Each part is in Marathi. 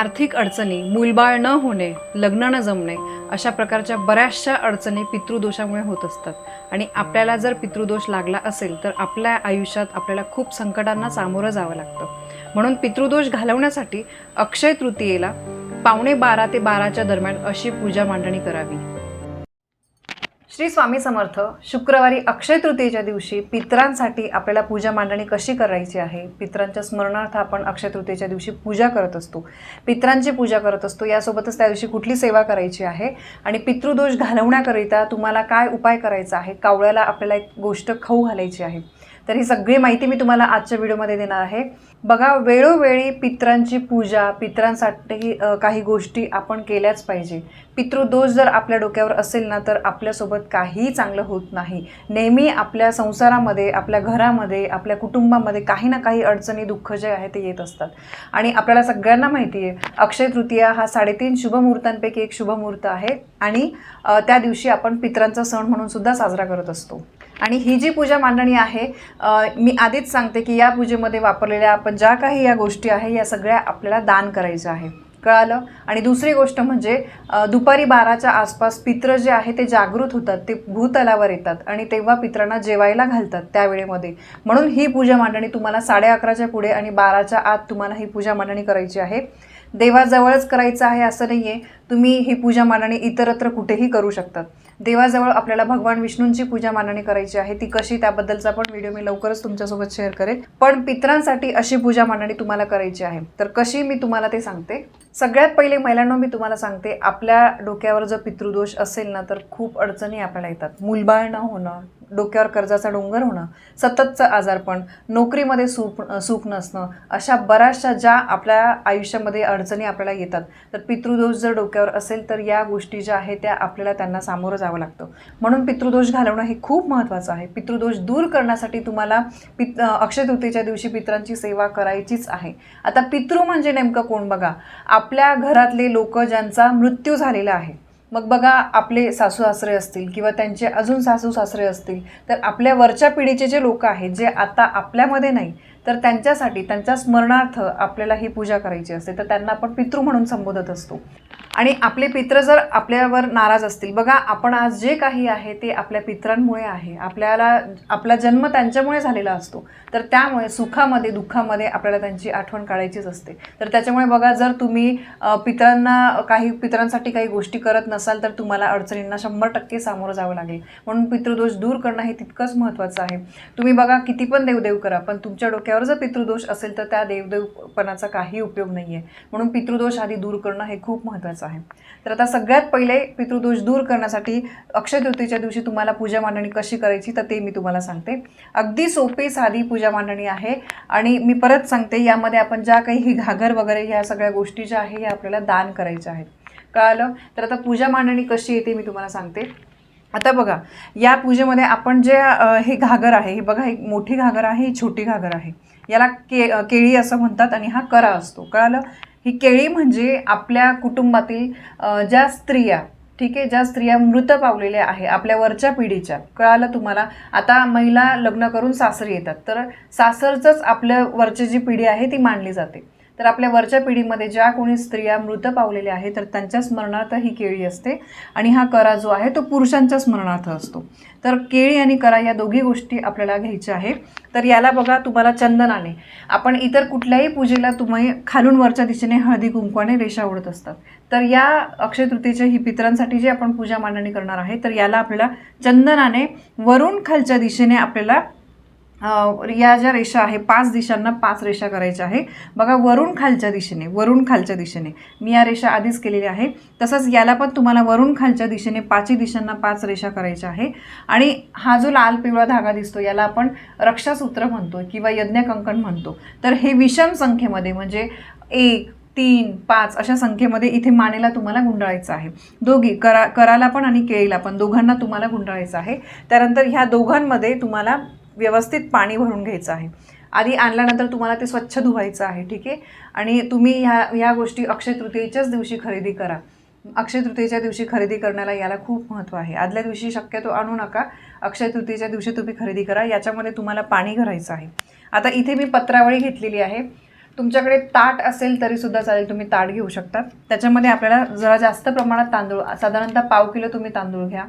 आर्थिक अडचणी मूलबाळ न होणे लग्न न जमणे अशा प्रकारच्या बऱ्याचशा अडचणी पितृदोषामुळे होत असतात. आणि आपल्याला जर पितृदोष लागला असेल तर आपल्या आयुष्यात आपल्याला खूप संकटांना सामोरं जावं लागतं. म्हणून पितृदोष घालवण्यासाठी अक्षय तृतीयेला पावणे बारा ते बाराच्या दरम्यान अशी पूजा मांडणी करावी. श्री स्वामी समर्थ शुक्रवारी अक्षय तृतीयेच्या दिवशी पितरांसाठी आपल्याला पूजा मांडणी कशी करायची आहे? पितरांच्या स्मरणार्थ आपण अक्षय तृतीयेच्या दिवशी पूजा करत असतो. पित्रांची पूजा करत असतो. यासोबतच त्या दिवशी कुठली सेवा करायची आहे? आणि पितृदोष घालवण्याकरिता तुम्हाला काय उपाय करायचा आहे? कावळ्याला आपल्याला एक गोष्ट खाऊ घालायची आहे. तर ही सगळी माहिती मी तुम्हाला आजच्या व्हिडिओमध्ये देणार आहे. बघा वेळोवेळी पितरांची पूजा पित्रांसाठी काही गोष्टी आपण केल्याच पाहिजे. पितृदोष जर आपल्या डोक्यावर असेल ना तर आपल्यासोबत काहीही चांगलं होत नाही. नेहमी आपल्या संसारामध्ये आपल्या घरामध्ये आपल्या कुटुंबामध्ये काही ना काही अडचणी दुःख जे आहे ते येत असतात. आणि आपल्याला सगळ्यांना माहिती आहे अक्षय तृतीया हा साडेतीन शुभमुहूर्तांपैकी एक शुभमुहूर्त आहे. आणि त्या दिवशी आपण पितरांचा सण म्हणून सुद्धा साजरा करत असतो. आणि ही जी पूजा मांडणी आहे मी आधीच सांगते की या पूजेमध्ये वापरलेल्या आपण ज्या काही या गोष्टी आहे या सगळ्या आपल्याला दान करायच्या आहे. कळालं? आणि दुसरी गोष्ट म्हणजे दुपारी बाराच्या आसपास पित्र जे आहे ते जागृत होतात ते भूतलावर येतात आणि तेव्हा पित्रांना जेवायला घालतात त्यावेळेमध्ये म्हणून ही पूजा मांडणी तुम्हाला साडे अकराच्या पुढे आणि बाराच्या आत तुम्हाला ही पूजा मांडणी करायची आहे. देवाजवळच करायचं आहे असं नाही आहे तुम्ही ही पूजा मांडणी इतरत्र कुठेही करू शकतात. देवाजवळ आपल्याला भगवान विष्णूंची पूजा मांडणी करायची आहे ती कशी त्याबद्दलचा पण व्हिडिओ मी लवकरच तुमच्यासोबत शेअर करेन. पण पित्रांसाठी अशी पूजा मांडणी तुम्हाला करायची आहे. तर कशी मी तुम्हाला ते सांगते. सगळ्यात पहिले महिलांनो मी तुम्हाला सांगते आपल्या डोक्यावर जर पितृदोष असेल ना तर खूप अडचणी आपल्याला येतात. मुलबाळ न होणं डोक्यावर कर्जाचा डोंगर होणं सततचं आजारपण नोकरीमध्ये सुख सुख नसणं अशा बऱ्याचशा ज्या आपल्या आयुष्यामध्ये अडचणी आपल्याला येतात तर पितृदोष जर डोक्यावर असेल तर या गोष्टी ज्या आहेत त्या आपल्याला त्यांना सामोरं जावं लागतं. म्हणून पितृदोष घालवणं हे खूप महत्त्वाचं आहे. पितृदोष दूर करण्यासाठी तुम्हाला पित अक्षयतृतीच्या दिवशी पित्रांची सेवा करायचीच आहे. आता पितृ म्हणजे नेमकं कोण बघा? आपल्या घरातले लोक ज्यांचा मृत्यू झालेला आहे. मग बघा आपले सासू सासरे असतील किंवा त्यांचे अजून सासू सासरे असतील तर आपल्या वरच्या पिढीचे जे लोक आहेत जे आता आपल्यामध्ये नाही तर त्यांच्यासाठी त्यांच्या स्मरणार्थ आपल्याला ही पूजा करायची असते. तर त्यांना आपण पितृ म्हणून संबोधत असतो. आणि आपले पित्र जर आपल्यावर नाराज असतील बघा आपण आज जे काही आहे ते आपल्या पित्रांमुळे आहे. आपल्याला आपला जन्म त्यांच्यामुळे झालेला असतो. तर त्यामुळे सुखामध्ये दुःखामध्ये आपल्याला त्यांची आठवण काढायचीच असते. तर त्याच्यामुळे बघा जर तुम्ही पित्रांना काही पितरांसाठी काही गोष्टी करत नसाल तर तुम्हाला अडचणींना शंभर टक्के सामोरं जावं लागेल. म्हणून पितृदोष दूर करणं हे तितकंच महत्त्वाचं आहे. तुम्ही बघा किती पण देवदेव करा पण तुमच्या डोक्यात डोक्यावर जर पितृदोष असेल तर त्या देवदेवपणाचा काही उपयोग नाही आहे म्हणून पितृदोष आधी दूर करणं हे खूप महत्त्वाचं आहे. तर आता सगळ्यात पहिले पितृदोष दूर करण्यासाठी अक्षय तृतीच्या दिवशी तुम्हाला पूजा मांडणी कशी करायची तर ते मी तुम्हाला सांगते. अगदी सोपी साधी पूजा मांडणी आहे आणि मी परत सांगते यामध्ये आपण ज्या काही ही घागर वगैरे ह्या सगळ्या गोष्टी ज्या आहे ह्या आपल्याला दान करायच्या आहेत. कळालं? तर आता पूजा मांडणी कशी येते मी तुम्हाला सांगते. आता बघा या पूजेमध्ये आपण जे हे घागर आहे हे बघा एक मोठी घागर आहे ही छोटी घागर आहे. याला के केळी असं म्हणतात आणि हा करा असतो. कळालं? ही केळी म्हणजे आपल्या कुटुंबातील ज्या स्त्रिया ठीक आहे ज्या स्त्रिया मृत पावलेल्या आहे आपल्या वरच्या पिढीच्या. कळालं तुम्हाला? आता महिला लग्न करून सासरी येतात. तर सासरचंच आपल्या वरची जी पिढी आहे ती मानली जाते. तर आपल्या वरच्या पिढीमध्ये ज्या कोणी स्त्रिया मृत पावलेल्या आहेत तर त्यांच्या स्मरणार्थ ही केळी असते. आणि हा करा जो आहे तो पुरुषांच्या स्मरणार्थ असतो. तर केळी आणि करा या दोघी गोष्टी आपल्याला घ्यायच्या आहे तर याला बघा तुम्हाला चंदनाने. आपण इतर कुठल्याही पूजेला तुम्ही खालून वरच्या दिशेने हळदी कुंकवाने रेषा ओढत असतात. तर या अक्षय तृतीच्या ही पितरांसाठी जी आपण पूजा मांडणी करणार आहे तर याला आपल्याला चंदनाने वरून खालच्या दिशेने आपल्याला या ज्या रेषा आहे पाच दिशांना पाच रेषा करायच्या आहे. बघा वरून खालच्या दिशेने वरून खालच्या दिशेने. मी या रेषा आधीच केलेल्या आहे. तसंच याला पण तुम्हाला वरून खालच्या दिशेने पाचही दिशांना पाच रेषा करायच्या आहे. आणि हा जो लाल पिवळा धागा दिसतो याला आपण रक्षासूत्र म्हणतो किंवा यज्ञकंकण म्हणतो. तर हे विषम संख्येमध्ये म्हणजे एक तीन पाच अशा संख्येमध्ये इथे मानेला तुम्हाला गुंडाळायचं आहे. दोघी करा कराला पण आणि केळीला पण दोघांना तुम्हाला गुंडाळायचं आहे. त्यानंतर ह्या दोघांमध्ये तुम्हाला व्यवस्थित पाणी भरून घ्यायचं आहे. आधी आणल्यानंतर तुम्हाला ते स्वच्छ धुवायचं आहे ठीक आहे? आणि तुम्ही ह्या ह्या गोष्टी अक्षय तृतीयेच्याच दिवशी खरेदी करा. अक्षय तृतीयेच्या दिवशी खरेदी करण्याला याला खूप महत्त्व आहे. आदल्या दिवशी शक्यतो आणू नका. अक्षय तृतीयेच्या दिवशी तुम्ही खरेदी करा. याच्यामध्ये तुम्हाला पाणी भरायचं आहे. आता इथे मी पत्रावळी घेतलेली आहे. तुमच्याकडे ताट असेल तरीसुद्धा चालेल. तुम्ही ताट घेऊ शकता. त्याच्यामध्ये आपल्याला जरा जास्त प्रमाणात तांदूळ साधारणतः पाव किलो तुम्ही तांदूळ घ्या.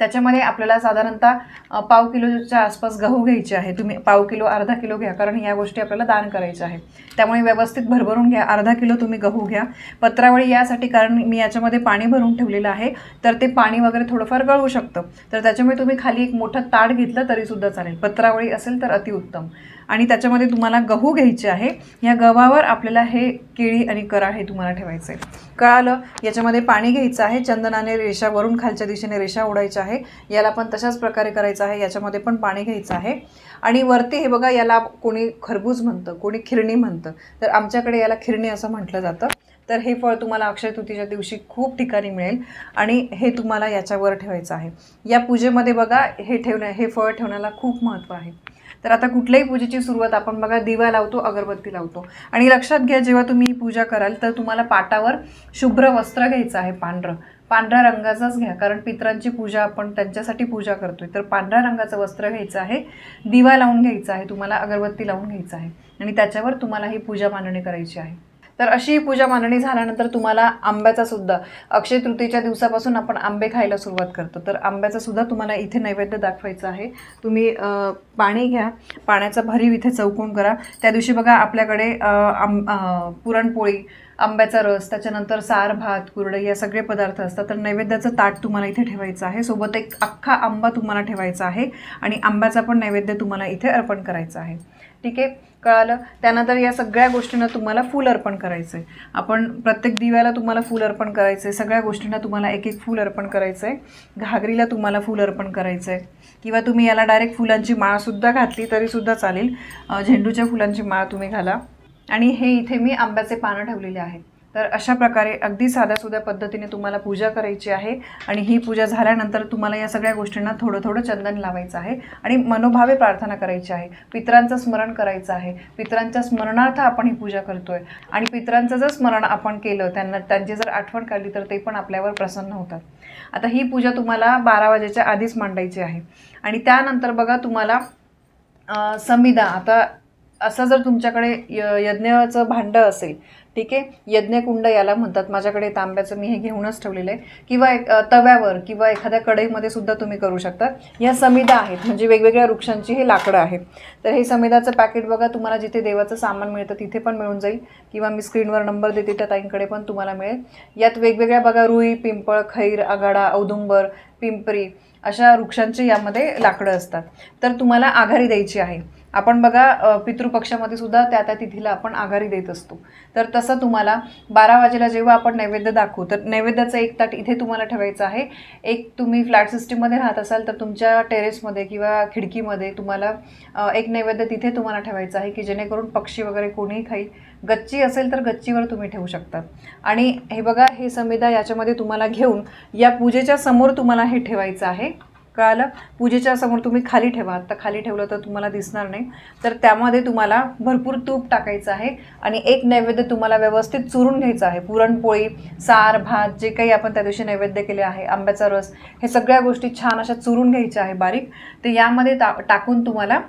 त्याच्यामध्ये आपल्याला साधारणतः पाव किलोच्या आसपास गहू घ्यायचे आहे. तुम्ही पाव किलो अर्धा किलो घ्या कारण या गोष्टी आपल्याला दान करायच्या आहे त्यामुळे व्यवस्थित भरभरून घ्या. अर्धा किलो तुम्ही गहू घ्या. पत्रावळी यासाठी कारण मी याच्यामध्ये पाणी भरून ठेवलेलं आहे तर ते पाणी वगैरे थोडंफार गळू शकतं. तर त्याच्यामुळे तुम्ही खाली एक मोठं ताट घेतलं तरीसुद्धा चालेल. पत्रावळी असेल तर अतिउत्तम. आणि त्याच्यामध्ये तुम्हाला गहू घ्यायचे आहे. या गव्हावर आपल्याला हे केळी आणि करा हे तुम्हाला ठेवायचं आहे कळालं? याच्यामध्ये पाणी घ्यायचं आहे. चंदनाने रेषा वरून खालच्या दिशेने रेषा ओढायच्या आहे. याला पण तशाच प्रकारे करायचं आहे. याच्यामध्ये पण पाणी घ्यायचं आहे. आणि वरती हे बघा याला कोणी खरबूज म्हणतं कोणी खिरणी म्हणतं. तर आमच्याकडे याला खिरणी असं म्हटलं जातं. तर हे फळ तुम्हाला अक्षय तृतीच्या दिवशी खूप ठिकाणी मिळेल. आणि हे तुम्हाला याच्यावर ठेवायचं आहे. या पूजेमध्ये बघा हे ठेवणं हे फळ ठेवण्याला खूप महत्त्व आहे. तर आता कुठल्याही पूजेची सुरुवात आपण बघा दिवा लावतो अगरबत्ती लावतो. आणि लक्षात घ्या जेव्हा तुम्ही पूजा कराल तर तुम्हाला पाटावर शुभ्र वस्त्र घ्यायचं आहे पांढरं. पांढऱ्या रंगाचाच घ्या कारण पित्रांची पूजा आपण त्यांच्यासाठी पूजा करतोय. तर पांढऱ्या रंगाचं वस्त्र घ्यायचं आहे दिवा लावून घ्यायचा आहे तुम्हाला अगरबत्ती लावून घ्यायचं आहे. आणि त्याच्यावर तुम्हाला ही पूजा मांडणी करायची आहे. तर अशी पूजा मांडणी झाल्यानंतर तुम्हाला आंब्याचा सुद्धा अक्षय तृतीच्या दिवसापासून आपण आंबे खायला सुरुवात करतो. तर आंब्याचा सुद्धा तुम्हाला इथे नैवेद्य दाखवायचं आहे. तुम्ही पाणी घ्या. पाण्याचा भरीव इथे चौकोन करा. त्या दिवशी बघा आपल्याकडे आंब पुरणपोळी आंब्याचा रस त्याच्यानंतर सार भात कुरडई या सगळे पदार्थ असतात. तर नैवेद्याचं ताट तुम्हाला इथे ठेवायचं आहे. सोबत एक अख्खा आंबा तुम्हाला ठेवायचा आहे आणि आंब्याचा पण नैवेद्य तुम्हाला इथे अर्पण करायचा आहे. ठीक आहे? कळालं? त्यानंतर या सगळ्या गोष्टींना तुम्हाला फूल अर्पण करायचं आहे आपण प्रत्येक दिव्याला तुम्हाला फूल अर्पण करायचं आहे सगळ्या गोष्टींना तुम्हाला एक एक फूल अर्पण करायचं आहे घागरीला तुम्हाला फूल अर्पण करायचं आहे किंवा तुम्ही याला डायरेक्ट फुलांची माळसुद्धा घातली तरीसुद्धा चालेल. झेंडूच्या फुलांची माळ तुम्ही घाला. आणि हे इथे मी आंब्याचे पानं ठेवलेले आहेत. तर अशा प्रकारे अगदी साध्यासुध्या पद्धतीने तुम्हाला पूजा करायची आहे आणि ही पूजा झाल्यानंतर तुम्हाला या सगळ्या गोष्टींना थोडं थोडं चंदन लावायचं आहे आणि मनोभावे प्रार्थना करायची आहे. पितरांचं स्मरण करायचं आहे. पितरांच्या स्मरणार्थ आपण ही पूजा करतोय आणि पितरांचं जर स्मरण आपण केलं त्यांना त्यांची जर आठवण काढली तर ते पण आपल्यावर प्रसन्न होतात. आता ही पूजा तुम्हाला बारा वाजेच्या आधीच मांडायची आहे आणि त्यानंतर बघा तुम्हाला अ, समिधा आता असं जर तुमच्याकडे य यज्ञाचं भांडं असेल ठीक आहे? यज्ञकुंड याला म्हणतात. माझ्याकडे तांब्याचं मी हे घेऊनच ठेवलेलं आहे. किंवा एक तव्यावर किंवा एखाद्या कढईमध्ये सुद्धा तुम्ही करू शकता. ह्या समिधा आहेत. म्हणजे वेगवेगळ्या वृक्षांची हे लाकडं आहेत. तर हे समिधाचं पॅकेट बघा. तुम्हाला जिथे देवाचं सामान मिळतं तिथे पण मिळून जाईल. किंवा मी स्क्रीनवर नंबर देते त्या ताईंकडे पण तुम्हाला मिळेल. यात वेगवेगळ्या बघा. रुई पिंपळ खैर आघाडा औदुंबर पिंपरी अशा वृक्षांची यामध्ये लाकडं असतात. तर तुम्हाला आघारी द्यायची आहे. आपण बघा पितृपक्षामध्ये सुद्धा त्या त्या तिथीला आपण आघारी देत असतो. तर तसं तुम्हाला बारा वाजेला जेव्हा आपण नैवेद्य दाखवू तर नैवेद्याचं एक ताट इथे तुम्हाला ठेवायचं आहे. एक तुम्ही फ्लॅट सिस्टीममध्ये राहत असाल तर तुमच्या टेरेसमध्ये किंवा खिडकीमध्ये तुम्हाला एक नैवेद्य तिथे तुम्हाला ठेवायचं आहे की जेणेकरून पक्षी वगैरे कोणीही खाईल. गच्ची असेल तर गच्चीवर तुम्ही ठेवू शकता. आणि हे बघा हे संविधा याच्यामध्ये तुम्हाला घेऊन या पूजेच्या समोर तुम्हाला हे ठेवायचं आहे. कळालं पूजेच्या समोर तुम्ही खाली ठेवा. आता खाली ठेवलं तर तुम्हाला दिसणार नाही. तर त्यामध्ये तुम्हाला भरपूर तूप टाकायचं आहे आणि एक नैवेद्य तुम्हाला व्यवस्थित चुरून घ्यायचं आहे. पुरणपोळी सार भात जे काही आपण त्या दिवशी नैवेद्य केले आहे आंब्याचा रस हे सगळ्या गोष्टी छान अशा चुरून घ्यायच्या आहे बारीक. ते यामध्ये टा टाकून तुम्हाला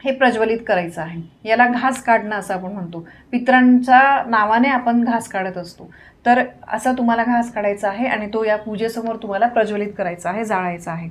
हे प्रज्वलित करायचं आहे. याला घास काढणं असं आपण म्हणतो. पित्रांच्या नावाने आपण घास काढत असतो. तर असा तुम्हाला घास काढायचा आहे आणि तो या पूजेसमोर तुम्हाला प्रज्वलित करायचा आहे जाळायचा आहे.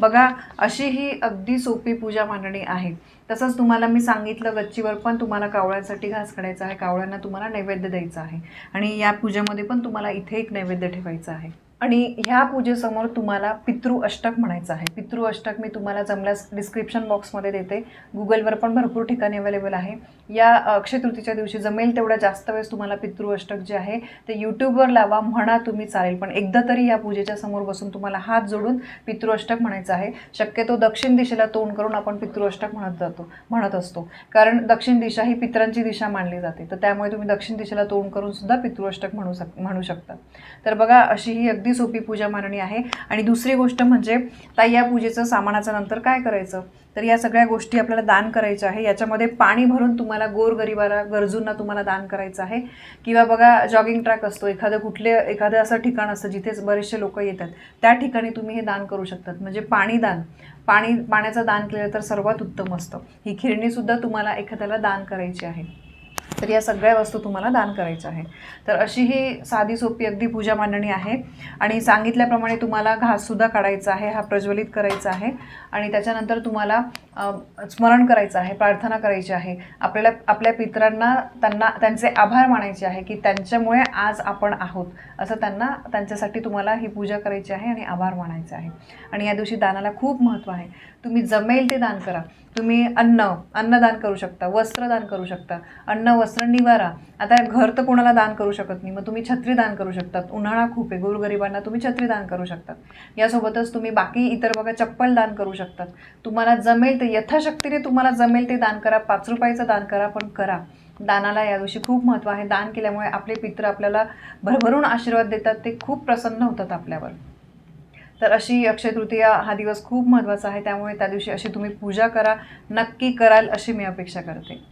बघा अशी ही अगदी सोपी पूजा मांडणी आहे. तसंच तुम्हाला मी सांगितलं गच्चीवर पण तुम्हाला कावळ्यांसाठी घास काढायचा आहे कावळ्यांना तुम्हाला नैवेद्य द्यायचा आहे. आणि या पूजेमध्ये पण तुम्हाला इथे एक नैवेद्य ठेवायचं आहे. आणि ह्या पूजेसमोर तुम्हाला पितृ अष्टक म्हणायचं आहे. पितृ अष्टक मी तुम्हाला जमल्यास डिस्क्रिप्शन बॉक्समध्ये देते. गुगलवर पण भरपूर ठिकाणी अवेलेबल आहे. या अक्षय तृतीच्या दिवशी जमेल तेवढ्या जास्त वेळेस तुम्हाला पितृ अष्टक जे आहे ते यूट्यूबवर लावा म्हणा तुम्ही चालेल. पण एकदा तरी या पूजेच्या समोर बसून तुम्हाला हात जोडून पितृ अष्टक म्हणायचं आहे. शक्यतो दक्षिण दिशेला तोंड करून आपण पितृ अष्टक म्हणत जातो म्हणत असतो. कारण दक्षिण दिशा ही पितरांची दिशा मानली जाते. तर त्यामुळे तुम्ही दक्षिण दिशेला तोंड करून सुद्धा पितृ अष्टक म्हणू शक म्हणू शकता. तर बघा अशी ही अगदी सोपी पूजा मांडणी आहे. आणि दुसरी गोष्ट म्हणजे ताई या पूजेचं सामानाचं नंतर काय करायचं? तर या सगळ्या गोष्टी आपल्याला दान करायच्या आहे. याच्यामध्ये पाणी भरून तुम्हाला गोरगरिबाला गरजूंना तुम्हाला दान करायचं आहे. किंवा बघा जॉगिंग ट्रॅक असतो. एखादं कुठले एखादं असं ठिकाण असतं जिथेच बरेचसे लोक येतात. त्या ठिकाणी तुम्ही हे दान करू शकतात. म्हणजे पाणी दान. पाणी पाण्याचं दान केलं तर सर्वात उत्तम असतं. ही खिरणीसुद्धा तुम्हाला एखाद्याला दान करायची आहे. तर या सगळ्या वस्तू तुम्हाला दान करायच्या आहे तर अशी ही साधी सोपी अगदी पूजा मांडणी आहे. आणि सांगितल्याप्रमाणे तुम्हाला घाससुद्धा काढायचा आहे हा प्रज्वलित करायचा आहे. आणि त्याच्यानंतर तुम्हाला स्मरण करायचं आहे प्रार्थना करायची आहे. आपल्याला आपल्या पित्रांना त्यांना त्यांचे आभार मानायचे आहे की त्यांच्यामुळे आज आपण आहोत. असं त्यांना त्यांच्यासाठी तुम्हाला ही पूजा करायची आहे आणि आभार मानायचे आहे. आणि या दिवशी दानाला खूप महत्त्व आहे. तुम्ही जमेल ते दान करा. तुम्ही अन्न अन्नदान करू शकता वस्त्रदान करू शकता. अन्न वस्त्र वारा आता घर तर कोणाला दान करू शकत नाही. मग तुम्ही छत्री दान करू शकतात. उन्हाळा खूप आहे. गोरगरिबांना तुम्ही छत्री दान करू शकतात. यासोबतच तुम्ही बाकी इतर बघा चप्पल दान करू शकतात. तुम्हाला जमेल ते यथाशक्तीने तुम्हाला जमेल ते दान करा. पाच रुपयाचं दान करा पण करा. दानाला या दिवशी खूप महत्त्व आहे. दान केल्यामुळे आपले पित्र आपल्याला भरभरून आशीर्वाद देतात. ते खूप प्रसन्न होतात आपल्यावर. तर अशी अक्षय तृतीया हा दिवस खूप महत्त्वाचा आहे. त्यामुळे त्या दिवशी अशी तुम्ही पूजा करा. नक्की कराल अशी मी अपेक्षा करते.